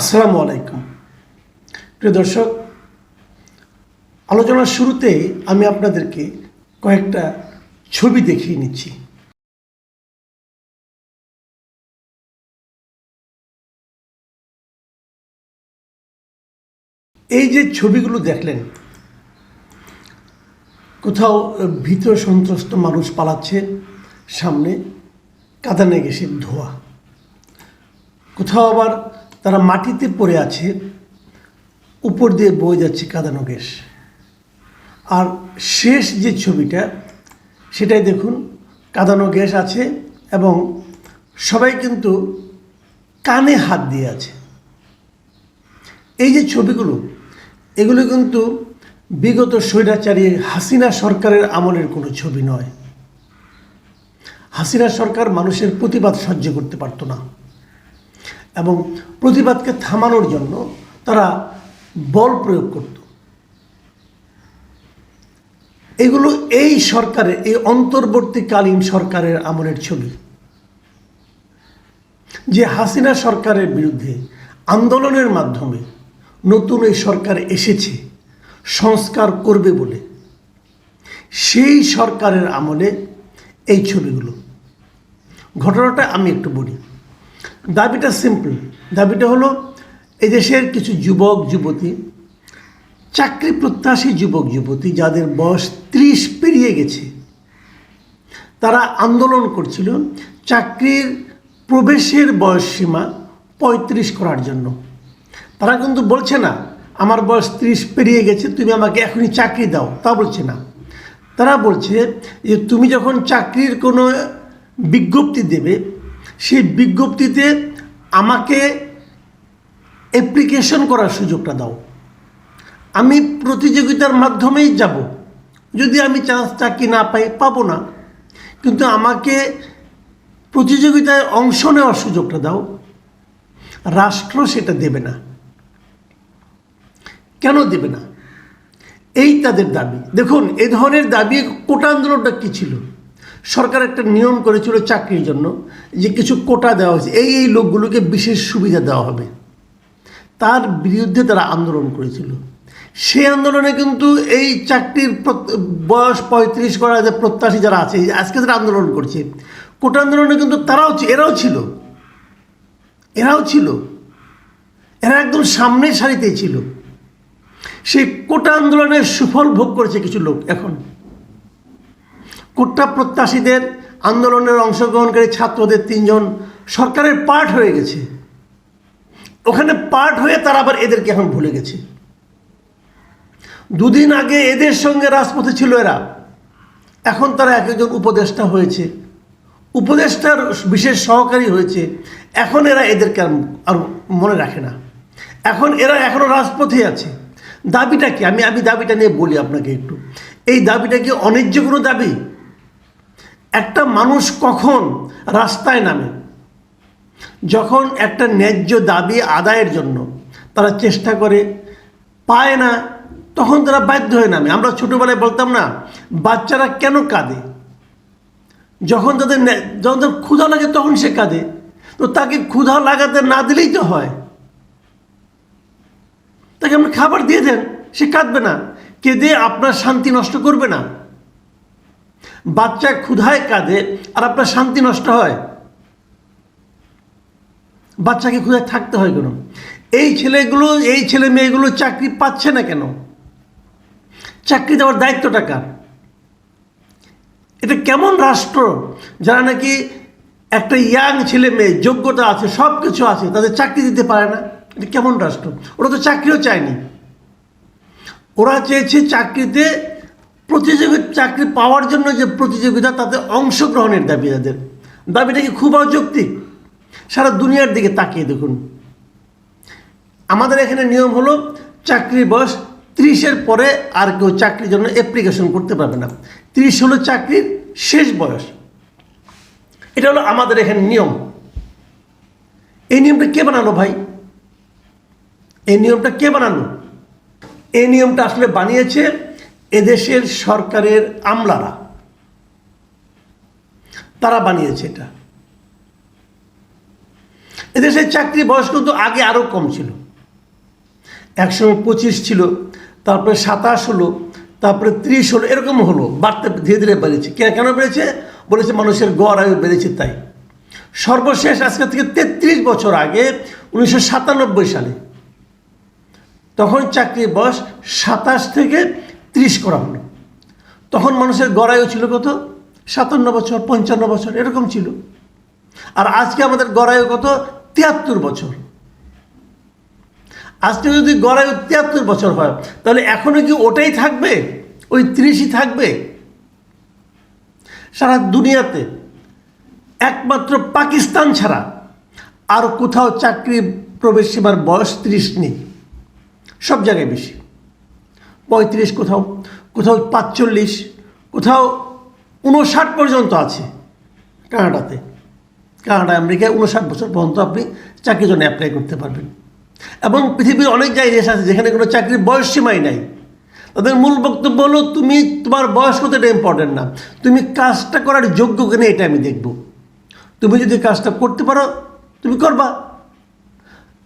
আসসালামু আলাইকুম। প্রিয় দর্শক, আলোচনার শুরুতে আমি আপনাদেরকে কয়েকটা ছবি দেখিয়ে নিচ্ছি। এই যে ছবিগুলো দেখলেন, কোথাও ভীত সন্ত্রস্ত মানুষ পালাচ্ছে, সামনে কাদানে গেছে ধোয়া। কোথাও আবার তারা মাটিতে পড়ে আছে, উপর দিয়ে বয়ে যাচ্ছে কাদানো গ্যাস। আর শেষ যে ছবিটা, সেটাই দেখুন, কাদানো গ্যাস আছে এবং সবাই কিন্তু কানে হাত দিয়ে আছে। এই যে ছবিগুলো, এগুলো কিন্তু বিগত স্বৈরাচারী হাসিনা সরকারের আমলের কোনো ছবি নয়। হাসিনা সরকার মানুষের প্রতিবাদ সহ্য করতে পারতো না। এবং প্রতিবাদকে থামানোর জন্য তারা বল প্রয়োগ করত। এগুলো এই সরকারের এই অন্তর্বর্তীকালীন সরকারের আমলের ছবি। যে হাসিনা সরকারের বিরুদ্ধে আন্দোলনের মাধ্যমে নতুন এই সরকার এসেছে, সংস্কার করবে বলে, সেই সরকারের আমলে এই ছবিগুলো। ঘটনাটা আমি একটু বলি। দাবিটা সিম্পল দাবিটা হলো, এদেশের কিছু যুবক, যুবতী, চাকরি প্রত্যাশী যুবক, যুবতী, যাদের বয়স ত্রিশ পেরিয়ে গেছে, তারা আন্দোলন করছিল। চাকরির প্রবেশের বয়স সীমা পঁয়ত্রিশ করার জন্য। তারা কিন্তু বলছে না, আমার বয়স ত্রিশ পেরিয়ে গেছে, তুমি আমাকে এখনই চাকরি দাও। তা বলছে না। তারা বলছে যে, তুমি যখন চাকরির কোনো বিজ্ঞপ্তি দেবে সেই বিজ্ঞপ্তিতে আমাকে অ্যাপ্লিকেশন করার সুযোগটা দাও। আমি প্রতিযোগিতার মাধ্যমেই যাব। যদি আমি চান্স চাকরি না পাই, পাবো না। কিন্তু আমাকে প্রতিযোগিতায় অংশ নেওয়ার সুযোগটা দাও। রাষ্ট্র সেটা দেবে না। কেন দেবে না? এই তাদের দাবি। দেখুন, এ ধরনের দাবি কোটা আন্দোলনটা কী ছিল? সরকার একটা নিয়ম করেছিল চাকরির জন্য যে কিছু কোটা দেওয়া হয়েছে। এই এই লোকগুলোকে বিশেষ সুবিধা দেওয়া হবে। তার বিরুদ্ধে তারা আন্দোলন করেছিল। সেই আন্দোলনে কিন্তু এই চাকরির বয়স পঁয়ত্রিশ করা যে প্রত্যাশী যারা আছে আজকে যারা আন্দোলন করছে, কোটা আন্দোলনে কিন্তু তারাও এরাও ছিল। এরাও ছিল। এরা একদম সামনের সারিতেই ছিল। সেই কোটা আন্দোলনের সুফল ভোগ করেছে কিছু লোক এখন। কোটা প্রত্যাশীদের আন্দোলনের অংশগ্রহণকারী ছাত্রদের তিনজন সরকারের পার্ট হয়ে গেছে। ওখানে পার্ট হয়ে তারা আবার এদেরকে এখন ভুলে গেছে। দুদিন আগে এদের সঙ্গে রাজপথে ছিল এরা। এখন তারা এক একজন উপদেষ্টা হয়েছে। উপদেষ্টার বিশেষ সহকারী হয়েছে। এখন এরা এদেরকে আর মনে রাখে না। এখন এরা এখনও রাজপথে আছে। দাবিটা কি? আমি আমি দাবিটা নিয়ে বলি আপনাকে একটু। এই দাবিটা কি অন্যায্য কোনো দাবি? একটা মানুষ কখন রাস্তায় নামে? যখন একটা ন্যায্য দাবি আদায়ের জন্য তারা চেষ্টা করে, পায় না, তখন তারা বাধ্য হয়ে নামে। আমরা ছোটোবেলায় বলতাম না, বাচ্চারা কেন কাঁদে? যখন তাদের যখন তার ক্ষুধা লাগে তখন সে কাঁদে। তো তাকে ক্ষুধা লাগাতে না দিলেই তো হয়। তাকে আপনি খাবার দিয়ে দেন, সে কাঁদবে না। কেঁদে আপনার শান্তি নষ্ট করবে না। বাচ্চা ক্ষুধায় কাঁদে আর আপনার শান্তি নষ্ট হয়। বাচ্চাকে ক্ষুধায় থাকতে হয় কেন? এই ছেলেগুলো, এই ছেলে মেয়েগুলো চাকরি পাচ্ছে না কেন? চাকরি দেওয়ার দায়িত্বটা কার? এটা কেমন রাষ্ট্র যারা নাকি একটা ইয়াং ছেলে মেয়ে, যোগ্যতা আছে সব কিছু আছে, তাদের চাকরি দিতে পারে না? এটা কেমন রাষ্ট্র? ওরা তো চাকরিও চায়নি। ওরা চেয়েছে চাকরিতে প্রতিযোগী চাকরি পাওয়ার জন্য যে প্রতিযোগিতা, তাতে অংশগ্রহণের দাবি তাদের। দাবিটা কি খুব অযৌক্তিক? সারা দুনিয়ার দিকে তাকিয়ে দেখুন। আমাদের এখানে নিয়ম হলো, চাকরির বয়স ত্রিশের পরে আর কেউ চাকরির জন্য অ্যাপ্লিকেশন করতে পারবে না। ত্রিশ হলো চাকরির শেষ বয়স। এটা হলো আমাদের এখানে নিয়ম। এই নিয়মটা কে বানালো ভাই? এই নিয়মটা কে বানালো? এই নিয়মটা আসলে বানিয়েছে এদেশের সরকারের আমলারা, তারা বানিয়েছে এটা। এদেশে চাকরি বয়স কিন্তু আগে আরও কম ছিল। একসময় পঁচিশ ছিল, তারপরে সাতাশ হলো, তারপরে ত্রিশ হলো, এরকম হলো, বাড়তে ধীরে ধীরে বেড়েছে। কেন বেড়েছে? বলেছে মানুষের গড় আয়ু বেড়েছে তাই। সর্বশেষ আজকে থেকে তেত্রিশ বছর আগে, উনিশশো সাতানব্বই সালে, তখন চাকরির বয়স সাতাশ থেকে ত্রিশ করা হলো। তখন মানুষের গড়ায়ু ছিল কত? সাতান্ন বছর, পঞ্চান্ন বছর, এরকম ছিল। আর আজকে আমাদের গড়ায়ু কত? তিয়াত্তর বছর। আজকে যদি গড়ায়ু তিয়াত্তর বছর হয়, তাহলে এখনও কি ওটাই থাকবে? ওই ত্রিশই থাকবে? সারা দুনিয়াতে একমাত্র পাকিস্তান ছাড়া আর কোথাও চাকরি প্রবেশ সীমার বয়স ত্রিশ নেই। সব জায়গায় বেশি। পঁয়ত্রিশ, কোথাও কোথাও পাঁচচল্লিশ, কোথাও উনষাট পর্যন্ত আছে কানাডাতে। কানাডা, আমেরিকায় উনষাট বছর পর্যন্ত আপনি চাকরির জন্য অ্যাপ্লাই করতে পারবেন। এবং পৃথিবীর অনেক জায়গায় দেশ আছে যেখানে কোনো চাকরির বয়স সীমাই নাই। তাদের মূল বক্তব্য হলো, তুমি তোমার বয়স কত এটা ইম্পর্টেন্ট না? তুমি কাজটা করার যোগ্য কিনা এটা আমি দেখব। তুমি যদি কাজটা করতে পারো, তুমি করবা।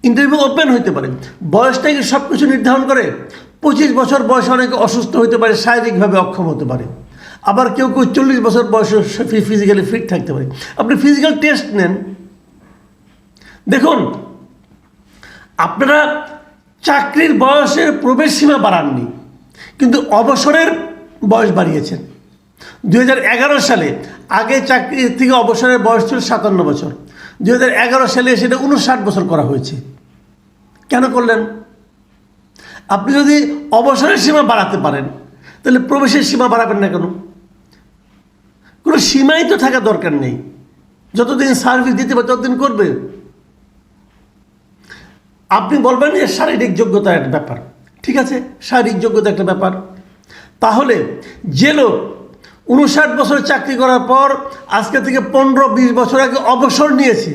ইন্টারভিউ ওপেন হইতে পারে। বয়সটাই কি সব কিছু নির্ধারণ করে পঁচিশ বছর বয়সে অনেকে অসুস্থ হতে পারে, শারীরিকভাবে অক্ষম হতে পারে। আবার কেউ কেউ চল্লিশ বছর বয়সে ফিজিক্যালি ফিট থাকতে পারে। আপনি ফিজিক্যাল টেস্ট নেন। দেখুন, আপনারা চাকরির বয়সের প্রবেশ সীমা বাড়াননি, কিন্তু অবসরের বয়স বাড়িয়েছেন। দু হাজার এগারো সালে, আগে চাকরি থেকে অবসরের বয়স ছিল সাতান্ন বছর। দু হাজার এগারো সালে সেটা উনষাট বছর করা হয়েছে। কেন করলেন? আপনি যদি অবসরের সীমা বাড়াতে পারেন, তাহলে প্রবেশের সীমা বাড়াবেন না কেন? কোনো সীমাই তো থাকা দরকার নেই। যতদিন সার্ভিস দিতে পারে ততদিন করবে। আপনি বলবেন যে শারীরিক যোগ্যতা একটা ব্যাপার। ঠিক আছে, শারীরিক যোগ্যতা একটা ব্যাপার। তাহলে যে লোক উনষাট বছর চাকরি করার পর আজকে থেকে পনেরো বিশ বছর আগে অবসর নিয়েছে,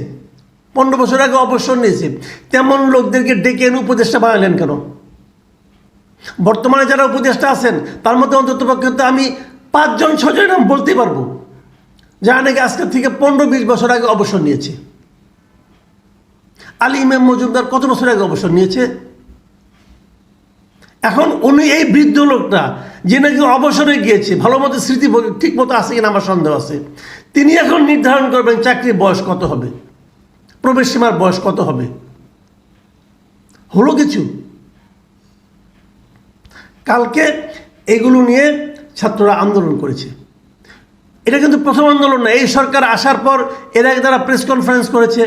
পনেরো বছর আগে অবসর নিয়েছে, তেমন লোকদেরকে ডেকে এনে উপদেষ্টা বানালেন কেন? বর্তমানে যারা উপদেষ্টা আছেন, তার মধ্যে অন্তত পক্ষে তো আমি পাঁচজন ছজন নাম বলতে পারব। যারা নাকি আজকের থেকে পনেরো, বিশ বছর আগে অবসর নিয়েছে। আলী ইমাম মজুমদার কত বছর আগে অবসর নিয়েছে? এখন উনি এই বৃদ্ধ লোকটা, যে নাকি অবসরে গিয়েছে, ভালো মতো স্মৃতি ঠিক মতো আছে কিনা আমার সন্দেহ আছে। তিনি এখন নির্ধারণ করবেন চাকরির বয়স কত হবে? প্রবেশ সীমার বয়স কত হবে? হলো কিছু। কালকে এগুলো নিয়ে ছাত্ররা আন্দোলন করেছে। এটা কিন্তু প্রথম আন্দোলন না। এই সরকার আসার পর এর আগে তারা প্রেস কনফারেন্স করেছে,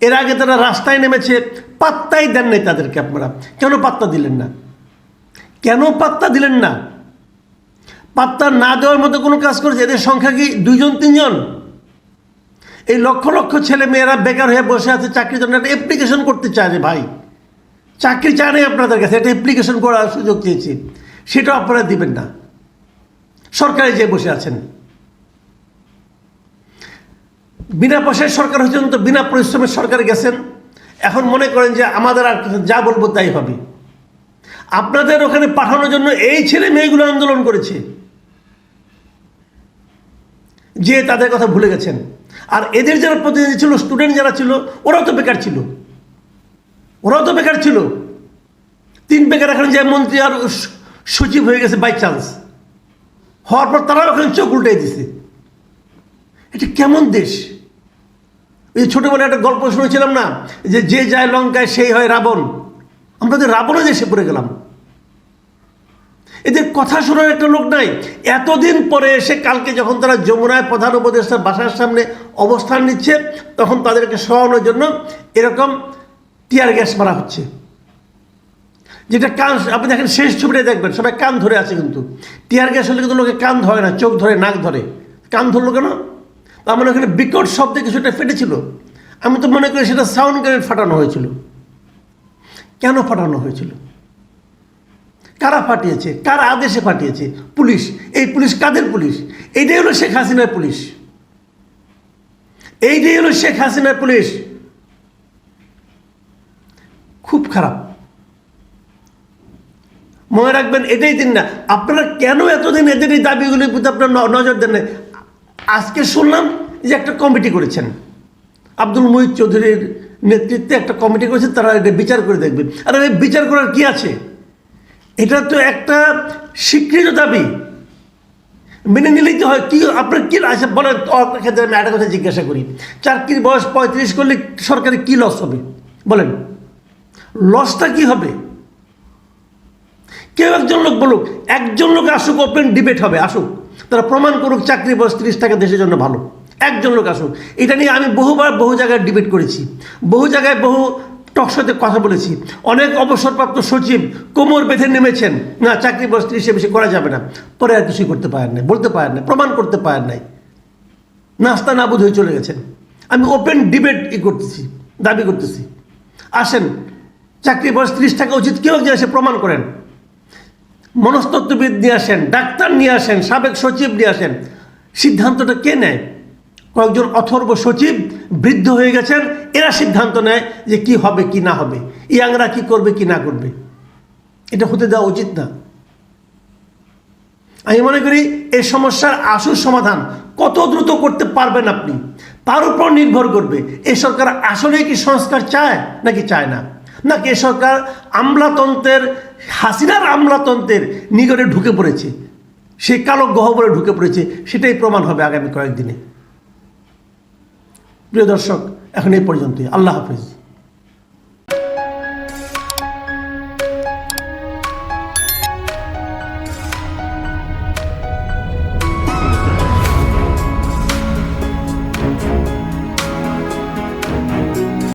এর আগে তারা রাস্তায় নেমেছে, পাত্তাই দেন নাই তাদেরকে আপনারা। কেন পাত্তা দিলেন না? কেন পাত্তা দিলেন না? পাত্তা না দেওয়ার মতো কোনো কাজ করেছে? এদের সংখ্যা কি দুইজন, তিনজন? এই লক্ষ লক্ষ ছেলে মেয়েরা বেকার হয়ে বসে আছে, চাকরির জন্য একটা অ্যাপ্লিকেশন করতে চায় রে ভাই। চাকরি চায় নাই আপনাদের কাছে একটা অ্যাপ্লিকেশন করার সুযোগ চেয়েছি সেটাও আপনারা দিবেন না। সরকারে যে বসে আছেন। বিনা পয়সায় সরকার হচ্ছেন তো বিনা পরিশ্রমের সরকারে গেছেন। এখন মনে করেন যে আমাদের আর যা বলব তাই হবে। আপনাদের ওখানে পাঠানোর জন্য এই ছেলে মেয়েগুলো আন্দোলন করেছে। যে তাদের কথা ভুলে গেছেন। আর এদের যারা প্রতিনিধি ছিল স্টুডেন্ট যারা ছিল, ওরাও তো বেকার ছিল। ওরাও তো বেকার ছিল। তিন বেকার এখন যে মন্ত্রী আর সচিব হয়ে গেছে বাই চান্স হওয়ার পর তারাও ওখানে চোখ উল্টে দিছে। এটা কেমন দেশ? এই ছোটোবেলায় একটা গল্প শুনেছিলাম না? যে যে যায় লঙ্কায় সেই হয় রাবণ। আমরা তো রাবণও দেশে পড়ে গেলাম। এদের কথা শোনার একটা লোক নাই। এতদিন পরে এসে কালকে যখন তারা যমুনায় প্রধান উপদেষ্টার বাসার সামনে অবস্থান নিচ্ছে, তখন তাদেরকে সরানোর জন্য এরকম টিয়ার গ্যাস মারা হচ্ছে। যেটা কান, আপনি দেখেন শেষ ছবিটা দেখবেন, সবাই কান ধরে আছে কিন্তু। টিয়ার গ্যাস হলে কিন্তু লোকে কান ধরে না, চোখ ধরে, নাক ধরে। কান ধরলো কেন? তার মানে ওখানে বিকট শব্দে কিছুটা ফেটেছিল। আমি তো মনে করি সেটা সাউন্ড গ্রেনেড ফাটানো হয়েছিল? কেন ফাটানো হয়েছিল? কারা ফাটিয়েছে? কার আদেশে ফাটিয়েছে? পুলিশ। এই পুলিশ কাদের পুলিশ? এইটাই হলো শেখ হাসিনার পুলিশ। এইটাই হলো শেখ হাসিনার পুলিশ। খুব খারাপ। মনে রাখবেন, এটাই দিন না। আপনারা কেন এতদিন এদের এই দাবিগুলির প্রতি আপনার নজর দেন না? আজকে শুনলাম যে একটা কমিটি করেছেন। আব্দুল মুহিত চৌধুরীর নেতৃত্বে একটা কমিটি করেছে, তারা এটা বিচার করে দেখবে। আর এই বিচার করার কি আছে? এটা তো একটা স্বীকৃত দাবি। মেনে নিলেই তো হয়। কি, আপনার কি আছে? বলেন ক্ষেত্রে আমি একটা কথা জিজ্ঞাসা করি। চাকরির বয়স পঁয়ত্রিশ করলে সরকারি কী লস হবে? বলেন। লসটা কি হবে? কেউ একজন লোক বলুক, একজন লোক আসুক ওপেন ডিবেট হবে, আসুক। তারা প্রমাণ করুক, চাকরি বয়স তিরিশ টাকা দেশের জন্য ভালো। একজন লোক আসুক। এটা নিয়ে আমি বহুবার বহু জায়গায় ডিবেট করেছি। বহু জায়গায় বহু টকশোতে কথা বলেছি। অনেক অবসরপ্রাপ্ত সচিব কোমর বেঁধে নেমেছেন। না, চাকরি বয়স তিরিশে বেশি করা যাবে না। পরে আর কিছুই করতে পারেন নাই, বলতে পারেন নাই, প্রমাণ করতে পারেন নাই। নাস্তা নাবুদ হয়ে চলে গেছেন। আমি ওপেন ডিবেট ই করতেছি, দাবি করতেছি। আসেন চাকরি বয়স ত্রিশ টাকা উচিত, কেউ একজন এসে প্রমাণ করেন। মনস্তত্ত্ববিদ নিয়ে আসেন, ডাক্তার নিয়ে আসেন, সাবেক সচিব নিয়ে আসেন। সিদ্ধান্তটা কে নেয়? কয়েকজন অথর্ব সচিব বৃদ্ধ হয়ে গেছেন, এরা সিদ্ধান্ত নেয় যে কি হবে, কি না হবে। ইয়াংরা কি করবে, কি না করবে। এটা হতে দেওয়া উচিত না। আমি মনে করি এই সমস্যার আসল সমাধান কত দ্রুত করতে পারবেন আপনি, তার উপর নির্ভর করবে। এই সরকার আসলে কি সংস্কার চায় নাকি চায় না? নাকি সরকার আমলাতন্ত্রের, হাসিনার আমলাতন্ত্রের নিগড়ে ঢুকে পড়েছে? সে কালো গহবরে ঢুকে পড়েছে, সেটাই প্রমাণ হবে আগামী কয়েকদিনে। প্রিয় দর্শক, এখন এই পর্যন্তই। আল্লাহ হাফিজ।